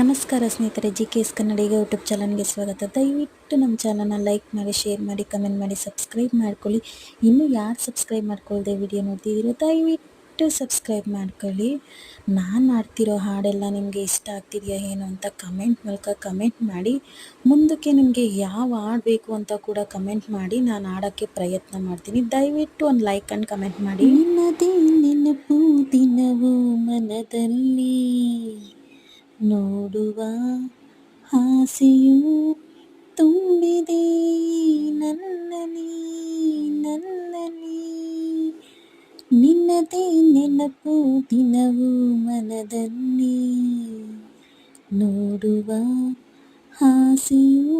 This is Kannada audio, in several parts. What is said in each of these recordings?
ನಮಸ್ಕಾರ ಸ್ನೇಹಿತರೆ, ಜಿ ಕೆ ಎಸ್ ಕನ್ನಡಿಗೆ ಯೂಟ್ಯೂಬ್ ಚಾನಲ್ಗೆ ಸ್ವಾಗತ. ದಯವಿಟ್ಟು ನಮ್ಮ ಚಾನಲ್ನ ಲೈಕ್ ಮಾಡಿ, ಶೇರ್ ಮಾಡಿ, ಕಮೆಂಟ್ ಮಾಡಿ, ಸಬ್ಸ್ಕ್ರೈಬ್ ಮಾಡ್ಕೊಳ್ಳಿ. ಇನ್ನೂ ಯಾರು ಸಬ್ಸ್ಕ್ರೈಬ್ ಮಾಡ್ಕೊಳ್ಳದೆ ವಿಡಿಯೋ ನೋಡ್ತಿದ್ದೀರೋ, ದಯವಿಟ್ಟು ಸಬ್ಸ್ಕ್ರೈಬ್ ಮಾಡ್ಕೊಳ್ಳಿ. ನಾನು ಮಾಡ್ತಿರೋ ಹಾಡೆಲ್ಲ ನಿಮಗೆ ಇಷ್ಟ ಆಗ್ತಿದೆಯಾ ಏನು ಅಂತ ಕಮೆಂಟ್ ಮೂಲಕ ಕಮೆಂಟ್ ಮಾಡಿ. ಮುಂದಕ್ಕೆ ನಿಮಗೆ ಯಾವ ಹಾಡಬೇಕು ಅಂತ ಕೂಡ ಕಮೆಂಟ್ ಮಾಡಿ, ನಾನು ಹಾಡೋಕ್ಕೆ ಪ್ರಯತ್ನ ಮಾಡ್ತೀನಿ. ದಯವಿಟ್ಟು ಒಂದು ಲೈಕ್ ಅಂಡ್ ಕಮೆಂಟ್ ಮಾಡಿ. ನಿನ್ನದೇ ನೆನಪು ದಿನವೂ ಮನದಲ್ಲಿ. ನೋಡುವ ಹಾಸಿಯು ತುಂಬಿದೆ. ನನ್ನಲ್ಲಿ ನನ್ನಲ್ಲಿ ನಿನ್ನದೇ ನೆನಪು ದಿನವೂ ಮನದಲ್ಲಿ ನೋಡುವ ಆಸೆಯು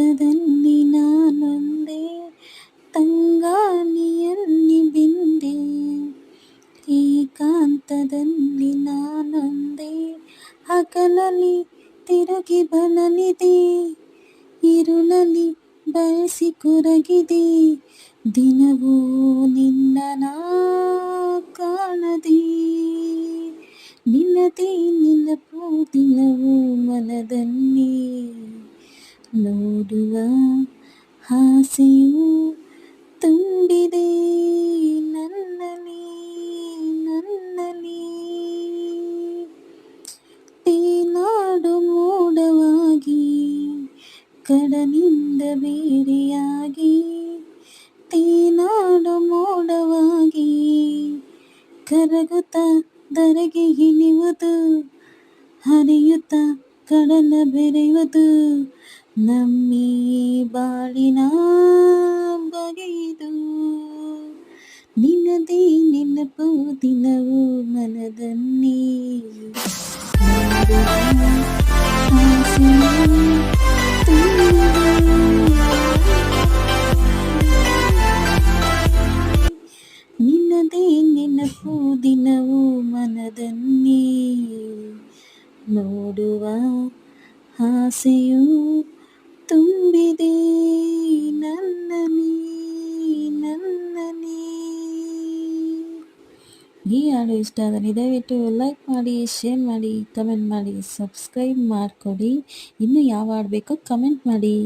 ಏಕಾಂತದಲ್ಲಿ ನಾನೊಂದೇ ತಂಗಾನಿಯನ್ನಿ ಬಿಂದೆ. ಏಕಾಂತದಲ್ಲಿ ನಾನೊಂದೇ ಹಗಲಲ್ಲಿ ತಿರುಗಿ ಬಲಲಿದೆ ಇರುಳಲಿ ಬಯಸಿ ಕೊರಗಿದೆ, ದಿನವೂ ನಿನ್ನ ಕಾಣದೆ. ನಿನ್ನದೇ ನಿನ್ನ ದಿನವೂ ಮನದಲ್ಲಿ ಕಡಲಿಂದ ಬೇರೆಯಾಗಿ, ತೇನಾಡು ಮೋಡವಾಗಿ, ಕರಗುತ್ತ ದರೆಗೆ ಹಿಣಿಯುವುದು ಹರಿಯುತ್ತ ಕಡಲ ಬೆರೆಯುವುದು ನಮ್ಮಿ ಬಾಳಿನ ಬಗೆಯದು ನಿನ್ನದೇ ನೆನಪು ದಿನವು ಮನದಲ್ಲಿ ನೆನಪು ದಿನವೂ ಮನದನ್ನೇ ನೋಡುವ ಆಸೆಯು ತುಂಬಿದೆ. ನನ್ನಲ್ಲಿ ನನ್ನಲ್ಲಿ ಈ ಹಾಡು ಇಷ್ಟ ಆದರೆ ದಯವಿಟ್ಟು ಲೈಕ್ ಮಾಡಿ ಶೇರ್ ಮಾಡಿ ಕಮೆಂಟ್ ಮಾಡಿ ಸಬ್ಸ್ಕ್ರೈಬ್ ಮಾಡಿಕೊಡಿ. ಇನ್ನು ಯಾವ ಹಾಡು ಬೇಕೋ ಕಮೆಂಟ್ ಮಾಡಿ.